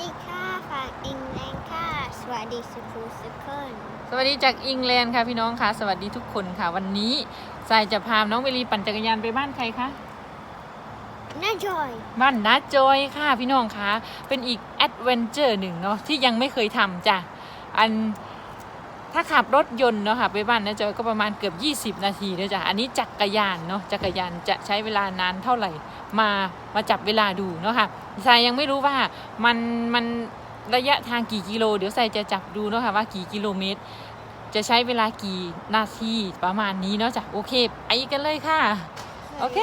ดีค่ะฝากอิงแรงค่ะ สวัสดีสุภูสุขคนสวัสดีจากอิงแลนด์ค่ะพี่น้องค่ะ สวัสดีทุกคนค่ะ วันนี้สายจะพาน้องเวลีปั่นจักรยานไปบ้านใครคะ น่าจอย บ้านน้าจอยค่ะพี่น้องคะเป็นอีกแอดเวนเจอร์หนึ่งเนาะที่ยังไม่เคยทำจ้ะอันถ้าขับรถยนต์เนาะค่ะไปบ้านน้าจอยก็ประมาณเกือบ 20 นาทีเลยจ้ะอันนี้จักรยานเนาะจักรยานจะใช้เวลานานเท่าไหร่ มามาจับเวลาดูเนาะค่ะ สายยังไม่รู้ว่ามันมันระยะทางกี่กิโล เดี๋ยวสายจะจับดูเนาะค่ะว่ากี่กิโลเมตร จะใช้เวลากี่นาทีประมาณนี้เนาะจ้ะโอเคไปกันเลยค่ะ โอเค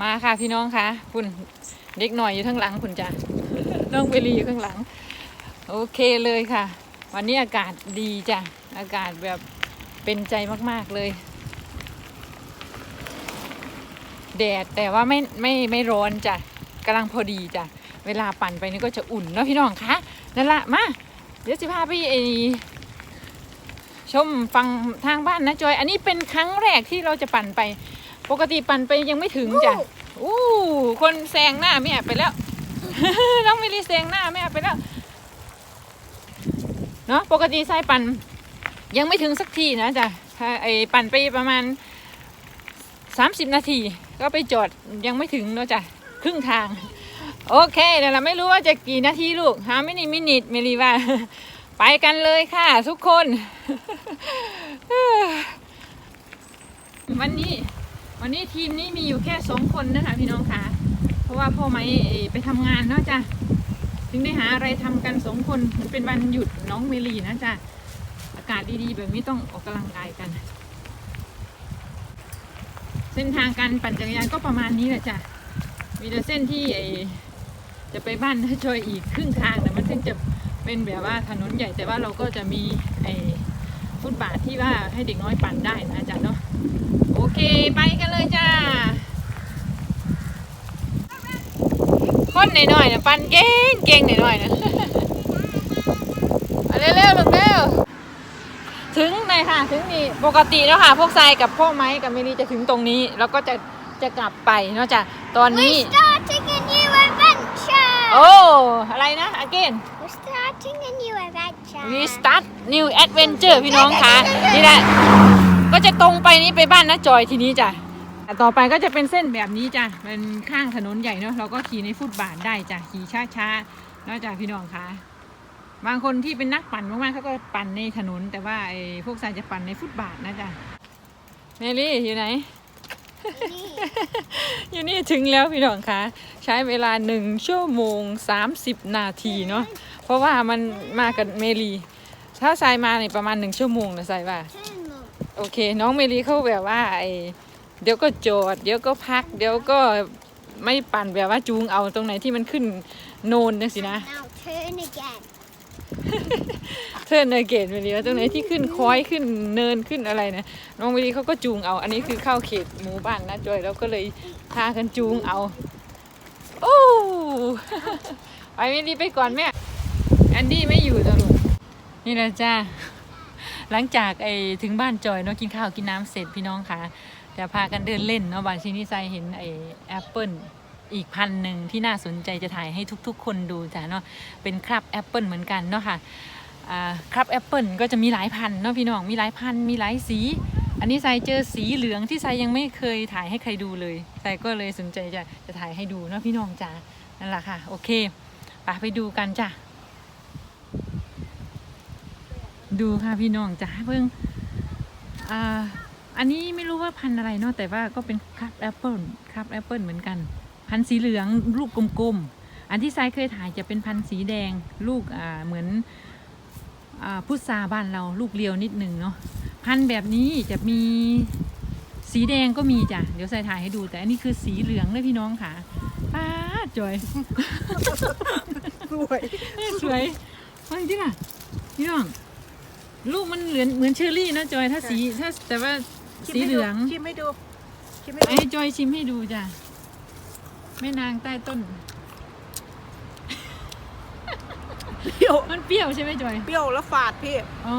มาค่ะพี่น้องคะคุณเด็กหน่อยอยู่ข้างหลังคุณจ้ะน้องเบลีอยู่ข้างหลัง โอเคเลยค่ะ วันนี้อากาศดีจ้ะอากาศแบบเป็นใจมาก ๆ เลย แดดแต่ว่าไม่ไม่ไม่ร้อนจ้ะกำลังพอดีจ้ะเวลาปั่นไปนี่ก็จะอุ่นเนาะพี่น้องคะนั่นละมาเดี๋ยวสิพาไปไอชมฟังทางบ้านนะจอย อันนี้เป็นครั้งแรกที่เราจะปั่นไป ปกติปั่นไปยังไม่ถึงจ้ะอู้คนแซงหน้าแม่ไปแล้วน้องมิลลีแซงหน้าแม่ไปแล้วเนาะปกติสายปั่นยังไม่ถึงสักทีนะจ้ะถ้าไอปั่นไปประมาณ 30 นาทีก็ไปจอดยังไม่ถึงเนาะจ้ะครึ่งทาง โอเคเดี๋ยวเราไม่รู้ว่าจะกี่นาทีลูกหาไม่นิมินิดเมลีว่า ไปกันเลยค่ะ ทุกคน วันนี้วันนี้ทีมนี้มีอยู่แค่สองคนนะคะพี่น้องค่ะเพราะว่าพ่อไม่ไปทำงานเนาะจ้ะถึงได้หาอะไรทำกันสองคนมันเป็นวันหยุดน้องเมลีนะจ้ะอากาศดีๆ แบบนี้ต้องออกกำลังกายกัน เส้นทางการปั่นจักรยานก็ประมาณนี้แหละจ้ะ มีแต่เส้นที่ไอจะไปบ้านน้าจอยอีกครึ่งทางแต่มันถึงจะเป็นแบบว่าถนนใหญ่แต่ว่าเราก็จะมีไอฟุตบาทที่ว่าให้เด็กน้อยปั่นได้นะจ๊ะเนาะโอเคไปกันเลยจ้าคนหน่อยๆนะปั่นเก่งเก่งหน่อยๆนะเอาเร็วๆลูกเร็ว ถึงเลยค่ะถึงนี่ปกติแล้วค่ะ พวกทรายกับพ่อไม้กับเมลีจะถึงตรงนี้ แล้วก็จะจะกลับไปเนาะจ้ะตอนนี้ We're starting a new adventure โอ้อะไรนะ again We're starting a new adventure we start new adventure พี่น้องคะนี่แหละก็จะตรงไปนี้ไปบ้านน้าจอยทีนี้จ้ะแต่ต่อไปก็จะเป็นเส้นแบบนี้จ้ะเป็นข้างถนนใหญ่เนาะเราก็ขี่ในฟุตบาทได้จ้ะขี่ช้าๆเนอกจากพี่น้องคะ บางคนที่เป็นนักปั่นมากๆเขาก็ปั่นในถนน แต่ว่าไอ้พวกสายจะปั่นในฟุตบาทนะจ้ะเมลี่อยู่ไหน อยู่นี่ถึงแล้วพี่น้องคะใช้เวลาหนึ่งชั่วโมง30นาทีเนาะเพราะว่ามันมากับเมลีถ้าทรายมาเนี่ยประมาณหนึ่งชั่วโมงนะทรายว่าโอเค น้องเมลีเขาแบบว่าไอ้เดี๋ยวก็จอด เดี๋ยวก็พัก เดี๋ยวก็ไม่ปั่นแบบว่าจูงเอาตรงไหนที่มันขึ้นโนนนะสินะ เทิร์นเนเกตเมลีว่าตรงไหนที่ขึ้นคอยขึ้นเนินขึ้นอะไรนะน้องเมลีเขาก็จูงเอา อันนี้คือเข้าเขตหมู่บ้านนะจอยเราก็เลยพากันจูงเอาโอ้ไปเมลีไปก่อนแม่แอนดี้ไม่อยู่ตลกนี่แหละจ้าหลังจากไอ้ถึงบ้านจอยเนาะกินข้าวกินน้ำเสร็จพี่น้องค่ะจะพากันเดินเล่นเนาะบางทีนี่ไซเห็นไอ้แอปเปิล อีกพันหนึ่งที่น่าสนใจจะถ่ายให้ทุกๆ คนดูจ้ะเนาะเป็นครับแอปเปิลเหมือนกันเนาะค่ะอ่าครับแอปเปิลก็จะมีหลายพันเนาะพี่น้องมีหลายพันมีหลายสี อันนี้ไซเจอสีเหลืองที่ไซยังไม่เคยถ่ายให้ใครดูเลยไซก็เลยสนใจจะจะถ่ายให้ดูเนาะพี่น้องจ้านั่นแหละค่ะโอเคไปไปดูกันจ้ะดูค่ะพี่น้องจ้าเพิ่งอ่าอันนี้ไม่รู้ว่าพันอะไรเนาะแต่ว่าก็เป็นครับแอปเปิลครับแอปเปิลเหมือนกัน พันธุ์สีเหลืองลูกกลมๆ อันที่ไซเคยถ่ายจะเป็นพันธุ์สีแดงลูกอ่าเหมือนอ่าพุทราบ้านเราลูกเรียวนิดหนึ่งเนาะพันธุ์แบบนี้จะมีสีแดงก็มีจ้ะ เดี๋ยวใส่ถ่ายให้ดู แต่อันนี้คือสีเหลืองเลยพี่น้องค่ะป้าดจอย สวย สวยเฮ้ยจริงอะพี่น้อง ลูกมันเหมือนเหมือนเชอร์รี่นะจอย ถ้าสีถ้าแต่ว่าสีเหลือง ชิมให้ดู ชิมให้ไอ้ดูจอยชิมให้ดูจ้ะ แม่นางใต้ต้น เปรี้ยว มันเปรี้ยวใช่ไหมจอย เปรี้ยวแล้วฝาดพี่ อ๋อ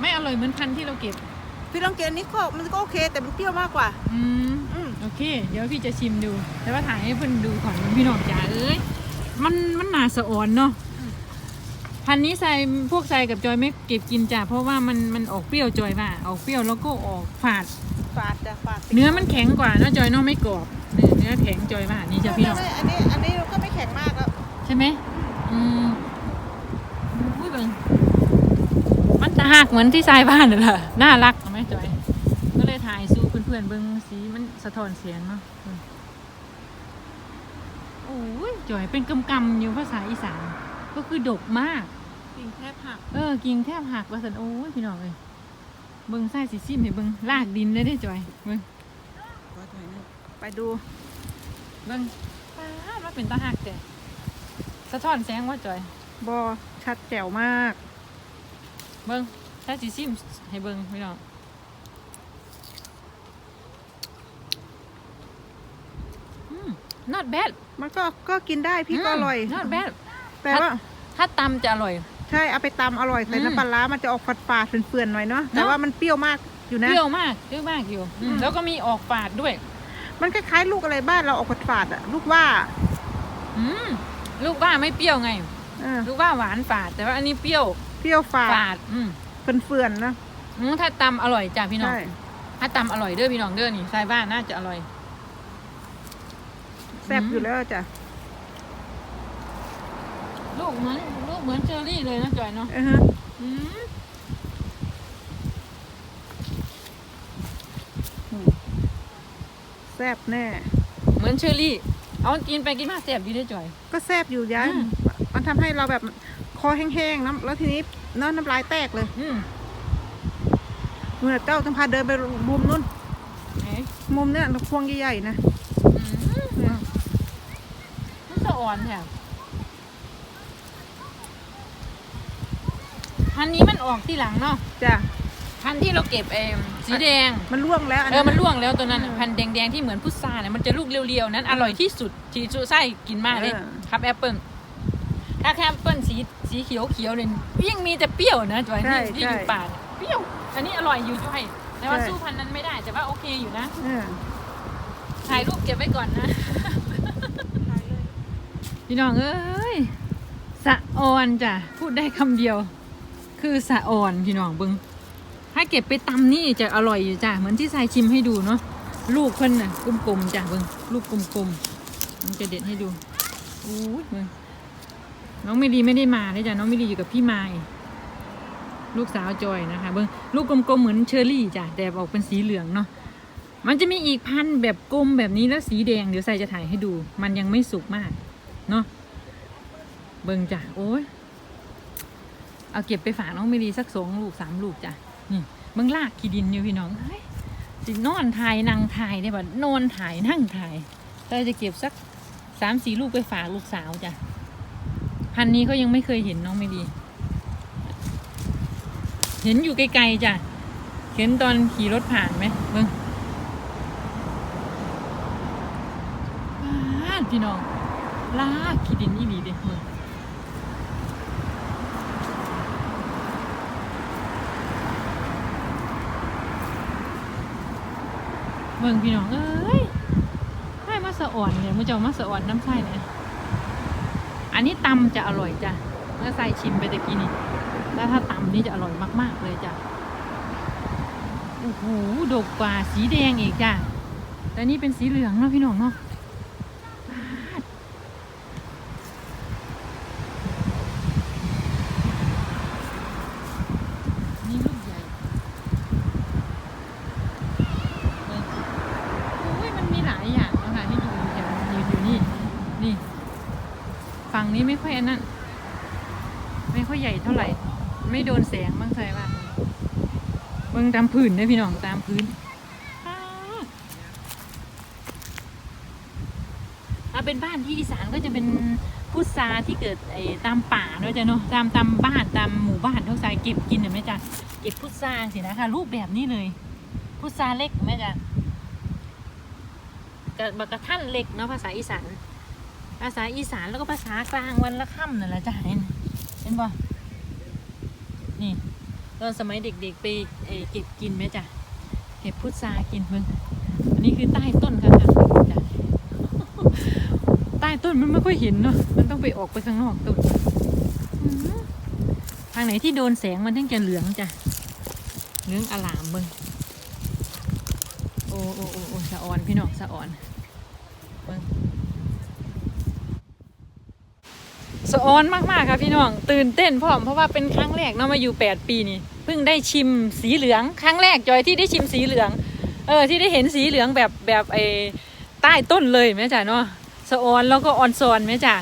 ไม่อร่อยเหมือนพันธุ์ที่เราเก็บ พี่ต้องกินอันนี้ก็มันก็โอเค แต่มันเปรี้ยวมากกว่า อืม อืมโอเค เดี๋ยวพี่จะชิมดู แต่ว่าถ่ายให้เพื่อนดูก่อนพี่น้องจ๋าเอ้ย มันมันหนาสะอ่อนเนาะ พันธุ์นี้ใส่พวกใส่กับจอยไม่เก็บกินจ้ะ เพราะว่ามันมันออกเปรี้ยวจอยว่าออกเปรี้ยวแล้วก็ออกฝาด ฝาดจ้ะฝาดเนื้อมันแข็งกว่านะจอยเนาะไม่กรอบ เนื้อเนื้อแข็งจอยว่านี่จ้ะพี่น้องไม่ไม่อันนี้อันนี้ก็ไม่แข็งมากแล้วใช่ไหมอืมอุ้ยเบิ่งมันจะหักเหมือนที่ทรายบ้านเลยล่ะน่ารักเอาไหมจอย ก็เลยถ่ายสู้เพื่อนๆเบิ่งสีมันสะท้อนเสียงเนาะเบิ่งโอ้ยจอยเป็นกำกำๆอยู่ภาษาอีสานก็คือดกมากกิ่งแทบหักเออกิ่งแทบหักว่าสันโอ้ยพี่น้องเอ้ยเบิ่งไส้สีซิมให้เบิ่งลากดินเลยได้จอยเบิ่งไปดู เบิ่งป้าดว่าเป็นตาหักแต่สะท้อนแสงว่าจอย บอชัดแจ๋วมาก เบิ้งถ้าสิซิมให้เบิ้งพี่น้องอืม not bad มันก็ก็กินได้พี่ก็อร่อย ม not bad แต่ว่า ถ้าตำจะอร่อย ใช่เอาไปตำอร่อยใส่อืมน้ำปลาร้ามันจะออกฝาดฝาดๆเฟื่อนๆหน่อยเนาะแต่เนอะว่ามันเปรี้ยวมากอยู่เปนะ รี้ยวมากเปรี้ยวมากอยู่อืมอืม แล้วก็มีออกฝาดด้วย มันคล้ายๆ ลูกอะไรบ้านเราออกฝาดฝาดๆอะลูกว่าอืมลูกว่าไม่เปรี้ยวไง เออลูกว่าหวานฝาด แต่ว่าอันนี้เปรี้ยวเปรี้ยวฝาดฝาด อืมเฟื่อนๆนะอืมถ้าตำอร่อยจ้ะพี่น้อง ใช่ถ้าตำอร่อยเด้อพี่น้องเด้อนี่ใส่บ้านน่าจะอร่อย แซ่บอยู่แล้วจ้ะลูกเหมือนลูกเหมือนเชอรี่เลยนะจอยเนาะเออฮะอืม ซ่บแน่ เหมือนเชอรี่ เอากินไปกินมาแสบอยู่ได้อจอย ก็แซ่บอยู่ยายอืม มันทำให้เราแบบคอแห้งๆน้ำแล้วทีนี้เน้ำน้ำลายแตกเลยอืมเมื่อเจ้าต้องพาเดินไปมุมนู้น ไหนมุมเนี้ยพวงใหญ่ๆนะอืมมันจะอ่อนแถมพันธุ์นี้มันออกที่หลังเนาะ จ้ะ พันธุ์ที่เราเก็บเองสีแดง มันร่วงแล้วอันเอนั้อนมันร่วงแล้วตัวนั้นน่ะพันธุ์แดงๆที่เหมือนพุทราเนี่ยมันจะลูกเรียวๆนั้นอร่อยที่สุดที่สุไส้กินมากเลยเออครับแอปเปิลถ้าแอปเปิลสีสีเขียวเขียวๆเนี่ยยิ่งมีแต่เปรี้ยวนะจอยที่ที่อยู่ป่าเนี่ยเปรี้ยว อันนี้อร่อยอยู่จ้อยแต่ว่าสู้พันธุ์นั้นไม่ได้แต่ว่าโอเคอยู่นะเออถ่ายรูปเก็บไว้ก่อนนะพี่น้องเอ้ยสะออนจ้ะพูดได้คำเดียว คือสะออนพี่น้องเบิง ถ้าเก็บไปตำนี่จะอร่อยอยู่จ้ะเหมือนที่ทรายชิมให้ดูเนาะลูกเพิ่นน่ะกลมๆจ้ะเบิงลูกกลมๆมันจะเด็ดให้ดูอู้ยเบิงน้องไม่ดีไม่ได้มาเลยจ้ะน้องไม่ดีอยู่กับพี่ไม้ลูกสาวจอยนะคะ เบิงลูกกลมๆเหมือนเชอรี่จ้ะแต่ออกเป็นสีเหลืองเนาะมันจะมีอีกพันธุ์แบบกลมแบบนี้แล้วสีแดงเดี๋ยวใส่จะถ่ายให้ดู มันยังไม่สุกมากเนาะเบิ่งจ้ะโอ้ยเอาเก็บไปฝากน้องเมลีสักสองลูกสามลูกจ้ะ นี่เบิ่งลากขี้ดินอยู่พี่น้องเฮ้ยสินอนถ่ายนั่งถ่ายได้แบบนอนถ่ายนั่งถ่ายเราจะเก็บสักสามสี่ลูกไปฝากลูกสาวจ้ะพันนี้เขายังไม่เคยเห็นน้องเมลีเห็นอยู่ไกลๆจ้ะเห็นตอนขี่รถผ่านไหมเบิ่งพี่น้องลากขี้ดินอีหลีเด้เมือง เมืองพี่น้องเอ้ยใช่มาสอ่อนเนี่ยมึงจะเอามาสอ่อนน้ำไส้เนี่ยอันนี้ตำจะอร่อยจ้ะเมื่อใส่ชิมไปตะกี้นี่แล้วถ้าตำนี่จะอร่อยมาก ๆ เลยจ้ะโอ้โหดกกว่าสีแดงอีกจ้ะแต่นี่เป็นสีเหลืองเนาะพี่น้องเนาะปาดนี่ลูกใหญ่เบิ่งโอ้ยมันมีหลายอย่างนะคะให้ดูแถวอยู่อยู่นี่ นี่ ฝั่งนี้ไม่ค่อยอันนั้น ไม่ค่อยใหญ่เท่าไหร่ ไม่โดนแสงบ้างใช่ป่ะเบิ่งตามพื้นเลยพี่น้องตามพื้นถ้าเป็นบ้านที่อีสานก็จะเป็นพุทราที่เกิดไอ้ตามป่าเนอะจ้ะเนาะตามตามบ้านตามหมู่บ้านเท่าไซเก็บกินเห็นไหมจ๊ะเก็บพุทราสินะคะรูปแบบนี้เลย พุทราเล็กไหมจ๊ะกระบกระท่านเล็กเนาะภาษาอีสาน ภาษาอีสานแล้วก็ภาษากลางวันละค่ำนั่นแหละจ้ะเห็นเห็นบ่นี่ตอนสมัยเด็กๆไปเอ่อเก็บกินไหมจ๊ะเก็บพุทรากินเพิ่งนี่คือใต้ต้นค่ะค่ะจ้ะใต้ต้นมันไม่ค่อยเห็นเนาะมันต้องไปออกไปข้างนอกต้นอื้อหือทางไหนที่โดนแสงมันถึงจะเหลืองจ้ะเหลืองอลามเบิ่งโอ้โอ้โอ้โอ้สะออนพี่น้องสะออนเบิ่ง สะออนมากๆค่ะพี่น้อง ตื่นเต้นพร้อมเพราะว่าเป็นครั้งแรกเนาะมาอยู่แปดปีนี่เพิ่งได้ชิมสีเหลืองครั้งแรกจอยที่ได้ชิมสีเหลือง เออที่ได้เห็นสีเหลืองแบบแบบไอ้ใต้ต้นเลยแม่จ๋าเนาะสะออนแล้วก็ออนซอนแม่จ๋า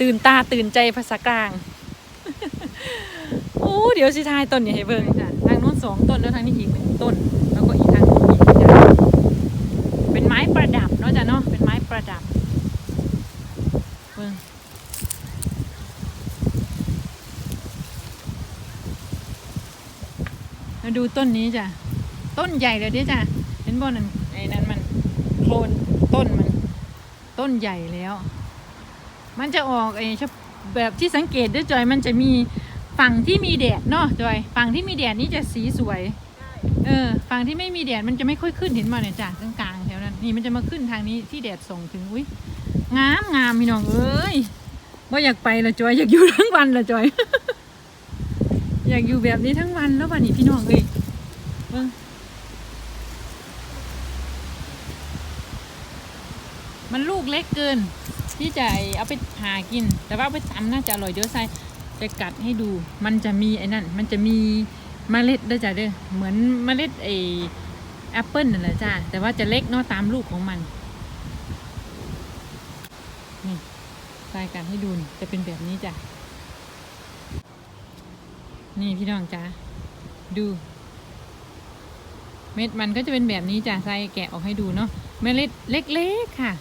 ตื่นตาตื่นใจภาษากลางโอ้เดี๋ยวสิทายต้นนี่ให้เบิ่งจ้ะทางโน้นสองต้นแล้วทางนี้อีกหนึ่งต้น แล้วก็อีกทางนี้อีกจ้ะเป็นไม้ประดับเนาะจ้ะเนาะเป็นไม้ประดับเบิ่ง มาดูต้นนี้จ้ะ ต้นใหญ่เลยเด้จ้ะ เห็นบ่นั่นไอ้นั้นมันโคลนต้นมัน ต้นใหญ่แล้ว มันจะออกไอ้ชะแบบที่สังเกตด้วยจอย มันจะมีฝั่งที่มีแดดเนาะจอย ฝั่งที่มีแดดนี่จะสีสวย เออ ฝั่งที่ไม่มีแดดมันจะไม่ค่อยขึ้นเห็นมาเนี่ยจ้ะกลางๆแถวนั้น นี่มันจะมาขึ้นทางนี้ที่แดดส่งถึง อุ้ยงามงามพี่น้องเอ้ยว่าอยากไปละจอย อยากอยู่ทั้งวันละจอย อยากอยู่แบบนี้ทั้งวันแล้ววันนี้พี่น้องเอ้ยเบิ่งมันลูกเล็กเกิน ที่จะเอาไปหากิน แต่ว่าไปตำน่าจะอร่อยเดี๋ยวใส่จะกัดให้ดู มันจะมีไอ้นั่น มันจะมีเมล็ดด้วยจ้ะเด้อเหมือนเมล็ดไอแอปเปิลนั่นแหละจ้าแต่ว่าจะเล็กเนาะตามลูกของมัน นี่ใส่กันให้ดูจะเป็นแบบนี้จ้ะ นี่พี่น้องจ้าดู เม็ดมันก็จะเป็นแบบนี้จ้ะใส่แกะออกให้ดูเนาะเมล็ดเล็กๆค่ะ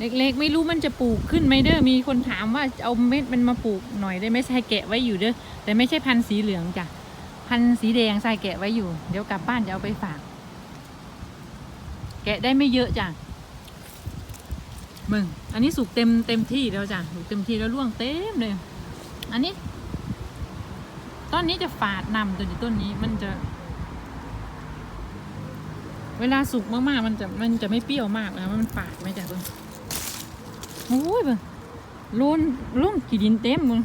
เล็กๆ ไม่รู้มันจะปลูกขึ้นไหมเด้อมีคนถามว่าเอาเม็ดมันมาปลูกหน่อยได้ไหมใส่แกะไว้อยู่เด้อแต่ไม่ใช่พันธุ์สีเหลืองจ้ะพันธุ์สีแดงใส่แกะไว้อยู่ เดี๋ยวกลับบ้านจะเอาไปฝาก แกะได้ไม่เยอะจ้ะมึง อันนี้สุกเต็มเต็มที่แล้วจ้ะสุกเต็มที่แล้วร่วงเต็มเลย อันนี้ ต้นนี้จะฝาดนำตัวนี้ต้นนี้มันจะ เวลาสุกมากๆ มันจะมันจะไม่เปรี้ยวมากนะมันฝาดไหมจ๊ะเบิ่งโอ้ยเบิ่งล้นลุ่มกี่ดินเต็มมึง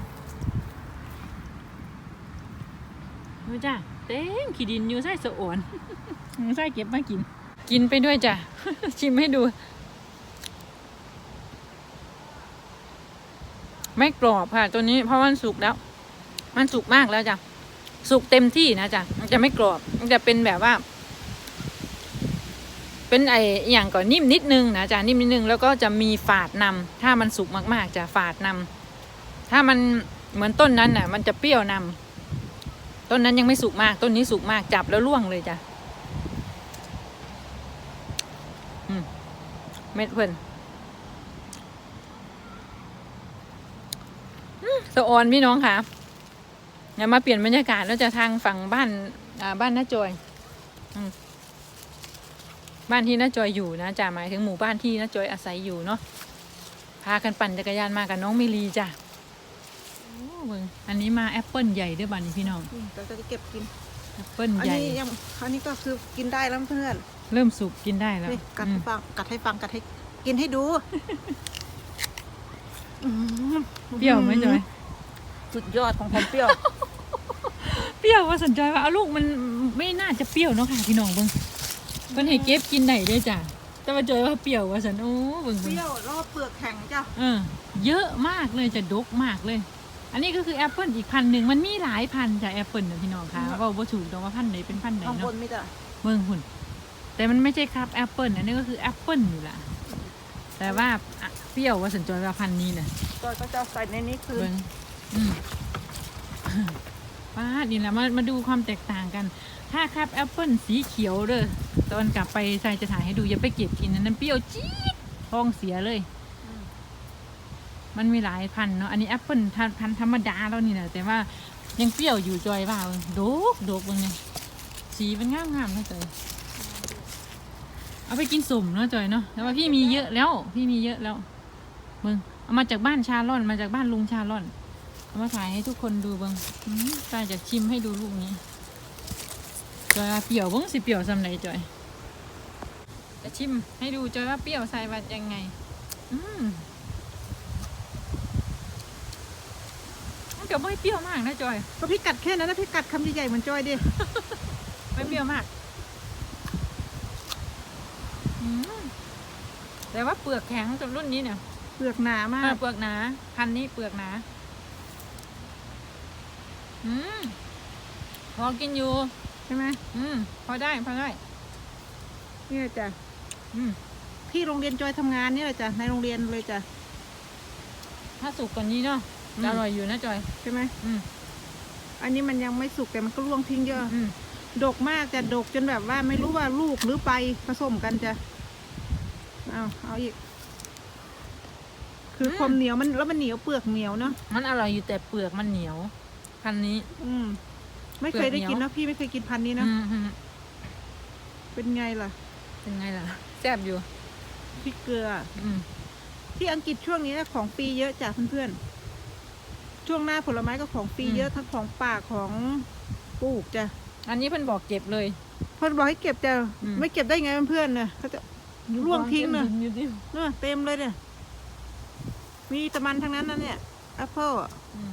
เฮ้ยจ้ะเต็มขี้ดินอยู่ใส่สะอ่อนใส่เก็บมากิน กินไปด้วยจ้ะ ชิมให้ดู ไม่กรอบค่ะ ตัวนี้เพราะมันสุกแล้ว มันสุกมากแล้วจ้ะสุกเต็มที่นะจ๊ะมันจะไม่กรอบ มันจะเป็นแบบว่า เป็นไออย่างก่อนนิ่มนิดนึงนะจ๊ะนิ่มนิดนึงแล้วก็จะมีฝาดนำถ้ามันสุกมากๆจะฝาดนำถ้ามันเหมือนต้นนั้นน่ะ มันจะเปรี้ยวนำต้นนั้นยังไม่สุกมาก ต้นนี้สุกมากจับแล้วล่วงเลยจ้ะเม็ดเพิ่นอืมสะออนพี่น้องค่ะ เดี๋ยวมาเปลี่ยนบรรยากาศแล้วจะทางฝั่งบ้านอ่าบ้านน้าจอยบ้านที่น้าจอยอยู่นะจ้ะหมายถึงหมู่บ้านที่น้าจอยอาศัยอยู่เนาะพากันปั่นจักรยานมากับน้องมิลีจ้ะโอ้เบิ่งอันนี้มาแอปเปิลใหญ่ด้วยบ้านนี้พี่น้องอืมเราจะเก็บกินแอปเปิลอันใหญ่นี้ยังอันนี้ก็คือกินได้แล้วเพื่อนเริ่มสุกกินได้แล้วนี่กัดอืให้มฟังกัดให้ฟังกัดให้กินให้ดูอื้อหือเปรี้ยวไหมจอยสุดยอดของความเปรี้ยว เปรี้ยวว่าสนใจว่าเอาลูกมันไม่น่าจะเปรี้ยวเนาะค่ะพี่น้องเบิ่งเพิ่นให้เก็บกินได้เด้วยจ้ะแต่ว่าจอยว่าเปรี้ยวว่าสันโอ้เบิ่งเปเบิ่งรี้ยวรอบเปลือกแข็งจ้ะเออเยอะมากเลยจะดกมากเลย อันนี้ก็คือแอปเปิลอีกพันหนึ่งมันมีหลายพันจ้ะแอปเปิลนะพี่น้องค่ะเว่าบ่ถูกตรงว่าพันไหนเป็นพันไหนข้างบเนาะ นมีแต่เมืองหุ่น แต่มันไม่ใช่ครับแอปเปิลอันนี้ก็คือแอปเปิลอยู่ละแต่ว่าอะเปรี้ยวว่าสัญจรว่าพันธุ์นี้น่ะก็ก็จะใส่ในนี้คือเบิ้งอืม ป้าดนี่แหละมามาดูความแตกต่างกัน ถ้าครับแอปเปิลสีเขียวเด้อตอนกลับไปใส่จะถ่ายให้ดูอย่าไปเก็บกินนะนั้นเปรี้ยวจี๊ดท้องเสียเลย มันมีหลายพันเนาะอันนี้แอปเปิลพันธุ์ธรรมดาแล้วนี่แหละแต่ว่ายังเปรี้ยวอยู่จอยว่าเบิ่งโดกโดกเบางเนี่ยสีมันงามงามๆนะจอยเอาไปกินสุ่มเนาะจอยเนาะแต่ว่าพี่มีเยอะแล้ว พี่มีเยอะแล้วเบิ่งเอามาจากบ้านชาล่อนมาจากบ้านลุงชาล่อน เอามาถ่ายให้ทุกคนดูเบิ่งอืมตายจะชิมให้ดูลูกนี้จอยว่าเปรี้ยวเบิ่งสิเปรี้ยวสำไหนจอย จะชิมให้ดูจอยว่าเปรี้ยวใส่ว่ายังไง อืมมันก็ไม่เปรี้ยวมากนะจอย ก็พี่กัดแค่นั้นนะพี่กัดคำใหญ่ๆเหมือนจอยดิ ไม่เปรี้ยวมาก อืมแต่ว่าเปลือกแข็งจนรุ่นนี้เนี่ย เปลือกหนามากอ่าเปลือกหนา พันธุ์นี้เปลือกหนา อืมพอกินอยู่ ใช่ไหมอืม พอได้ พอได้เนี่ยจ้ะอืม ที่โรงเรียนจอยทำงานเนี่ยแหละจ้ะในโรงเรียนเลยจ้ะ ถ้าสุกกว่านี้เนาะอืม จะอร่อยอยู่นะจอย ใช่ไหมอืม อันนี้มันยังไม่สุกแต่มันก็ร่วงทิ้งเยอะ อืม ดกมากจะดกจนแบบว่าไม่รู้ว่าลูกหรือใบผสมกันจ้ะเอาเอาอีก คือความเหนียวมันแล้วมันเหนียวเปลือกเหนียวเนาะมันอร่อยอยู่แต่เปลือกมันเหนียว พันธุ์นี้ อืม ไม่เคยได้กินเปลือกเหนียวเนาะพี่ไม่เคยกินพันธุ์นี้เนาะอืมอืมเป็นไงล่ะ เป็นไงล่ะแซ่บอยู่พริกเกลือ อืมที่อังกฤษช่วงนี้ของฟรีเยอะจ้ะเพื่อนๆ ช่วงหน้าผลไม้ก็ของฟรีเยอะทั้งของป่าของปลูกจ้ะ อันนี้เพิ่นบอกเก็บเลยเพื่อนบอกให้เก็บจ้ะอืมไม่เก็บได้ไงเพื่อนๆเนี่ยเขาจะร่วงทิ้งน่ะอยู่ดิเนอะเต็มเลยเนี่ย มีแตะมันทั้งนั้นนะเนี่ยแอปเปิลอืม